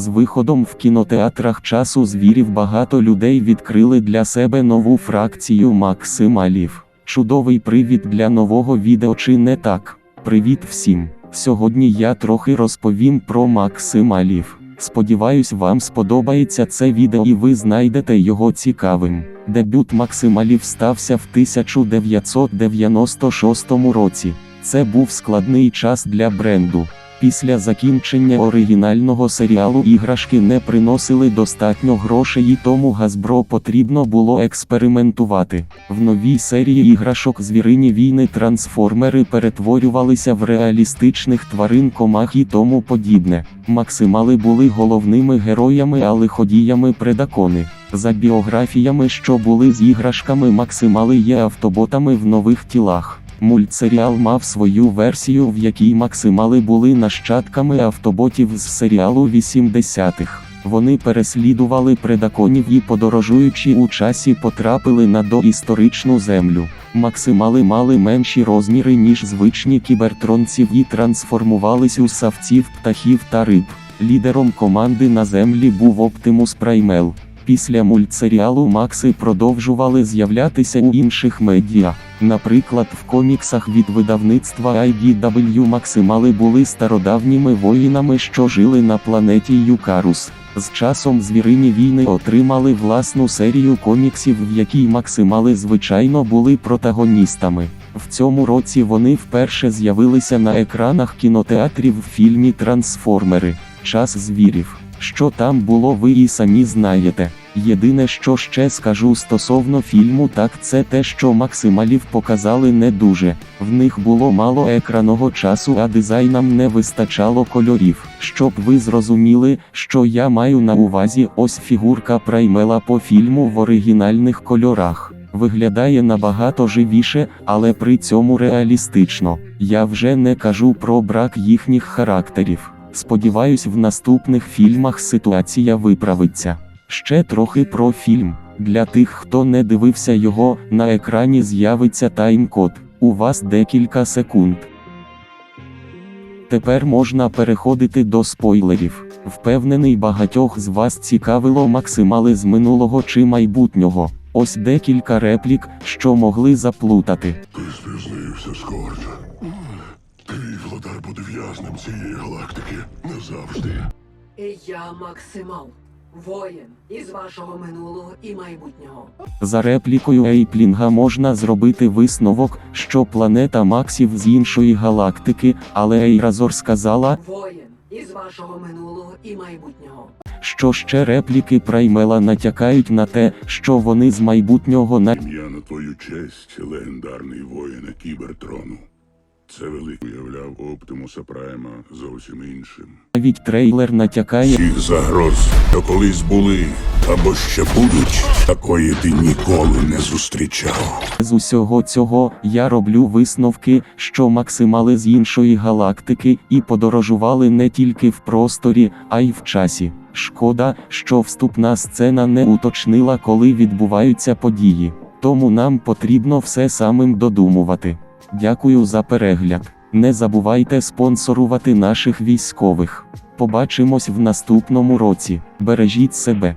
З виходом в кінотеатрах часу звірів багато людей відкрили для себе нову фракцію максималів. Чудовий привід для нового відео чи не так? Привіт всім! Сьогодні я трохи розповім про максималів. Сподіваюсь, вам сподобається це відео і ви знайдете його цікавим. Дебют максималів стався в 1996 році. Це був складний час для бренду. Після закінчення оригінального серіалу іграшки не приносили достатньо грошей, і тому Газбро потрібно було експериментувати. В новій серії іграшок звірині війни трансформери перетворювалися в реалістичних тварин комах і тому подібне. Максимали були головними героями, а лиходіями предакони. За біографіями, що були з іграшками, максимали є автоботами в нових тілах. Мультсеріал мав свою версію, в якій максимали були нащадками автоботів з серіалу 80-х. Вони переслідували предаконів і, подорожуючи у часі, потрапили на доісторичну землю. Максимали мали менші розміри, ніж звичні кібертронців і трансформувались у савців, птахів та риб. Лідером команди на землі був Оптимус Праймел. Після мультсеріалу Макси продовжували з'являтися у інших медіа. Наприклад, в коміксах від видавництва IDW Максимали були стародавніми воїнами, що жили на планеті Юкарус. З часом звірині війни отримали власну серію коміксів, в якій Максимали звичайно були протагоністами. В цьому році вони вперше з'явилися на екранах кінотеатрів в фільмі Трансформери. Час звірів. Що там було, ви і самі знаєте. Єдине, що ще скажу стосовно фільму, так це те, що максималів показали не дуже. В них було мало екранного часу, а дизайнам не вистачало кольорів. Щоб ви зрозуміли, що я маю на увазі, ось фігурка праймела по фільму в оригінальних кольорах. Виглядає набагато живіше, але при цьому реалістично. Я вже не кажу про брак їхніх характерів. Сподіваюсь, в наступних фільмах ситуація виправиться. Ще трохи про фільм. Для тих, хто не дивився його, на екрані з'явиться тайм-код. У вас декілька секунд. Тепер можна переходити до спойлерів. Впевнений, багатьох з вас цікавило максимали з минулого чи майбутнього. Ось декілька реплік, що могли заплутати. Ти спізнився, Скорджа. Твій владар буде в'язнем цієї галактики назавжди. Я Максимал, воїн із вашого минулого і майбутнього. За реплікою Ейплінга можна зробити висновок, що планета Максів з іншої галактики, але Ейразор сказала, Воїн із вашого минулого і майбутнього. що ще репліки Праймела натякають на те, що вони з майбутнього на Ім'я на твою честь, легендарний воїне Кібертрону. Це великий уявляв Оптимуса Прайма зовсім іншим. навіть трейлер натякає. Їх загроз, що колись були або ще будуть, такої ти ніколи не зустрічав. З усього цього я роблю висновки, що максимали з іншої галактики і подорожували не тільки в просторі, а й в часі. Шкода, що вступна сцена не уточнила, коли відбуваються події. Тому нам потрібно все самим додумувати. Дякую за перегляд. Не забувайте спонсорувати наших військових. Побачимось в наступному році. Бережіть себе.